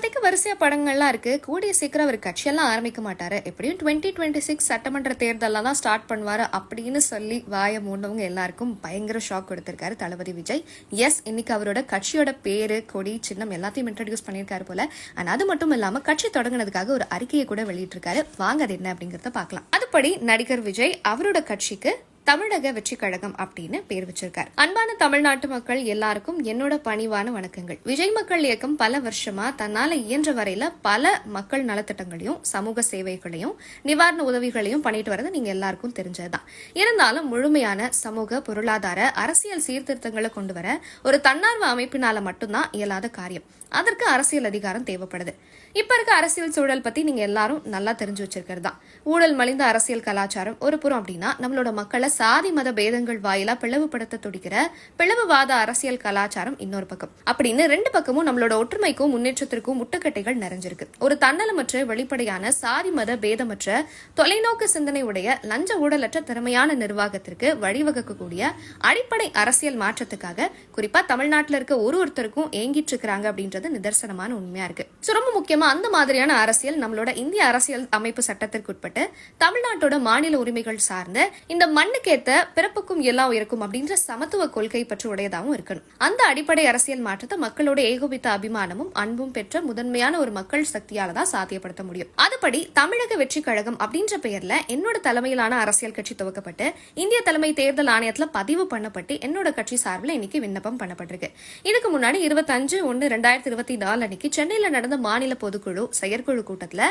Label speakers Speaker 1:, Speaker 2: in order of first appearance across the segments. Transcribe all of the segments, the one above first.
Speaker 1: இப்போதைக்கு வரிசையா படங்கள்லாம் இருக்கு. கூடிய சீக்கிரம் அவர் கட்சியெல்லாம் ஆரம்பிக்க மாட்டாரு. எப்படியும் டுவெண்ட்டி டுவெண்ட்டி சிக்ஸ் சட்டமன்ற தேர்தலில் தான் ஸ்டார்ட் பண்ணுவார் அப்படின்னு சொல்லி வாயை மூண்டவங்க எல்லாருக்கும் பயங்கர ஷாக் கொடுத்திருக்காரு தளபதி விஜய். எஸ் இன்னைக்கு அவரோட கட்சியோட பேரு கொடி சின்னம் எல்லாத்தையும் இன்ட்ரடியூஸ் பண்ணியிருக்காரு போல. அண்ட் அது மட்டும் இல்லாமல் கட்சி தொடங்கினதுக்காக ஒரு அறிக்கையை கூட வெளியிட்டிருக்காரு. வாங்க அது என்ன அப்படிங்கிறத பார்க்கலாம். அதுபடி நடிகர் விஜய் அவரோட கட்சிக்கு தமிழக வெற்றி கழகம் அப்படின்னு பேர் வச்சிருக்கார். அன்பான தமிழ்நாட்டு மக்கள் எல்லாருக்கும் என்னோட பணிவான வணக்கங்கள். விஜய் மக்கள் இயக்கம் பல வருஷமா தன்னால இயன்ற வரையில பல மக்கள் நலத்திட்டங்களையும் சமூக சேவைகளையும் நிவாரண உதவிகளையும் பண்ணிட்டு வரது நீங்க எல்லாருக்கும் தெரிஞ்சதுதான். இருந்தாலும் முழுமையான சமூக பொருளாதார அரசியல் சீர்திருத்தங்களை கொண்டு வர ஒரு தன்னார்வ அமைப்பினால மட்டும்தான் இயலாத காரியம். அதற்கு அரசியல் அதிகாரம் தேவைப்படுது. இப்ப இருக்க அரசியல் சூழல் பத்தி நீங்க எல்லாரும் நல்லா தெரிஞ்சு வச்சிருக்கிறது தான் ஊழல் மலிந்த அரசியல் கலாச்சாரம் ஒரு புறம் அப்படின்னா நம்மளோட மக்களை சாதி மத பேதங்கள் வாயிலா பிளவுபடுத்த துடிக்கிற பிளவுவாத அரசியல் கலாச்சாரம் இன்னொரு பக்கம். அப்படின்னு ரெண்டு பக்கமும் நம்மளோட ஒற்றுமைக்கும் முன்னேற்றத்திற்கும் முட்டுக்கட்டைகள் நிறைஞ்சிருக்கு. ஒரு தன்னலமற்ற வெளிப்படையான சாதி மத பேதமற்ற தொலைநோக்கு சிந்தனை உடைய லஞ்ச ஊழலற்ற திறமையான நிர்வாகத்திற்கு வழிவகுக்கக்கூடிய அடிப்படை அரசியல் மாற்றத்துக்காக குறிப்பா தமிழ்நாட்டில் இருக்க ஒரு ஒருத்தருக்கும் ஏங்கிட்டு இருக்கிறாங்க அப்படின்றது நிதர்சனமான உண்மையா இருக்கு. So, ரொம்ப முக்கியமா அந்த மாதிரியான அரசியல் நம்மளோட இந்திய அரசியல் அமைப்பு சட்டத்திற்கு உட்பட்டு தமிழ்நாட்டோட மாநில உரிமைகள் சார்ந்த இந்த மண்ணுக்கு மண்ணுக்கேத்த பிறப்புக்கும் எல்லா உயிருக்கும் அப்படின்ற சமத்துவ கொள்கை பற்றி உடையதாகவும் இருக்கணும். அந்த அடிப்படை அரசியல் மாற்றத்தை மக்களோட ஏகோபித்த அபிமானமும் அன்பும் பெற்ற முதன்மையான ஒரு மக்கள் சக்தியால தான் சாத்தியப்படுத்த முடியும். அதுபடி தமிழக வெற்றி கழகம் அப்படின்ற பெயர்ல என்னோட தலைமையிலான அரசியல் கட்சி துவக்கப்பட்டு இந்திய தலைமை தேர்தல் ஆணையத்துல பதிவு பண்ணப்பட்டு என்னோட கட்சி சார்பில் இன்னைக்கு விண்ணப்பம் பண்ணப்பட்டிருக்கு. இதுக்கு முன்னாடி இருபத்தஞ்சு ஒன்னு ரெண்டாயிரத்தி இருபத்தி நாலு அன்னைக்கு சென்னையில நடந்த மாநில பொதுக்குழு செயற்குழு கூட்டத்துல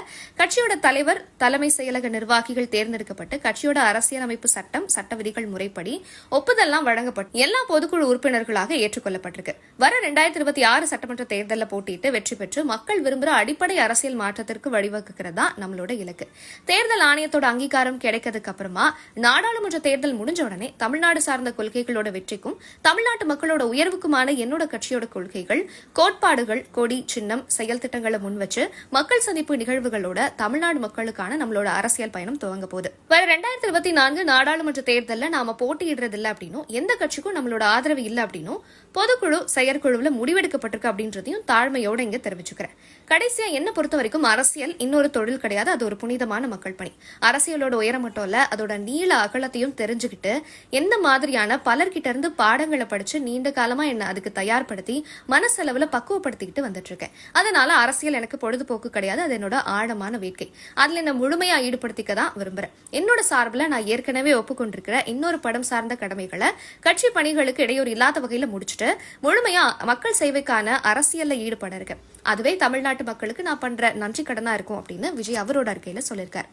Speaker 1: கட்சியோட தலைவர் தலைமை செயலக நிர்வாகிகள் தேர்ந்தெடுக்கப்பட்டு கட்சியோட அரசியலமைப்பு சட்டம் சட்ட விதிகள் முறைப்படி ஒப்புதல்லாம் வழங்கப்பட்டு எல்லா பொதுக்குழு உறுப்பினர்களாக ஏற்றுக்கொள்ளப்பட்டிருக்கு. வர ரெண்டாயிரத்தி இருபத்தி ஆறு சட்டமன்ற தேர்தலில் போட்டியிட்டு வெற்றி பெற்று மக்கள் விரும்புகிற அடிப்படை அரசியல் மாற்றத்திற்கு வழிவகுக்கிறதா நம்மளோட இலக்கு. தேர்தல் ஆணையத்தோட அங்கீகாரம் கிடைக்கிறதுக்கு அப்புறமா நாடாளுமன்ற தேர்தல் முடிஞ்ச உடனே தமிழ்நாடு சார்ந்த கொள்கைகளோட வெற்றிக்கும் தமிழ்நாட்டு மக்களோட உயர்வுக்குமான என்னோட கட்சியோட கொள்கைகள் கோட்பாடுகள் கொடி சின்னம் செயல் திட்டங்களை முன்வச்சு மக்கள் சந்திப்பு நிகழ்வுகளோட தமிழ்நாடு மக்களுக்கான நம்மளோட அரசியல் பயணம் துவங்க போகுது. வர ரெண்டாயிரத்தி இருபத்தி நான்கு நாடாளுமன்ற தேர்தலில் நாம போட்டியிடுறது இல்லை அப்படின்னும் எந்த கட்சிக்கும் நம்மளோட ஆதரவு இல்லை அப்படின்னும் பொதுக்குழு செயற்குழுவில் முடிவெடுக்கப்பட்டிருக்கு அப்படின்றதையும் தாழ்மையோட இங்கே தெரிவிச்சுக்கிறேன். கடைசியாக என்ன பொறுத்த வரைக்கும் அரசியல் இன்னொரு தொழில் கிடையாது அது ஒரு புனிதமான மக்கள் பணி. அரசியலோட உயரம் மட்டும் இல்லை அதோட நீள அகலத்தையும் தெரிஞ்சுக்கிட்டு எந்த மாதிரியான பலர்கிட்ட இருந்து பாடங்களை படிச்சு நீண்ட காலமாக என்னை அதுக்கு தயார்படுத்தி மனசெலவில் பக்குவப்படுத்திக்கிட்டு வந்துட்டு இருக்கேன் அதனால அரசியல் எனக்கு பொழுதுபோக்கு கிடையாது அது என்னோட ஆழமான வேட்கை. அதில் என்னை முழுமையாக ஈடுபடுத்திக்க தான் விரும்புகிறேன் என்னோட சார்பில் நான் ஏற்கனவே இருக்கிற இன்னொரு படம் சார்ந்த கடமைகளை கட்சி பணிகளுக்கு இடையூறு இல்லாத வகையில முடிச்சுட்டு முழுமையா மக்கள் சேவைக்கான அரசியல்ல ஈடுபட இருக்கு. அதுவே தமிழ்நாட்டு மக்களுக்கு நான் பண்ற நன்றி கடனா இருக்கும் அப்படின்னு விஜய் அவரோட அறிக்கையில சொல்லியிருக்காரு.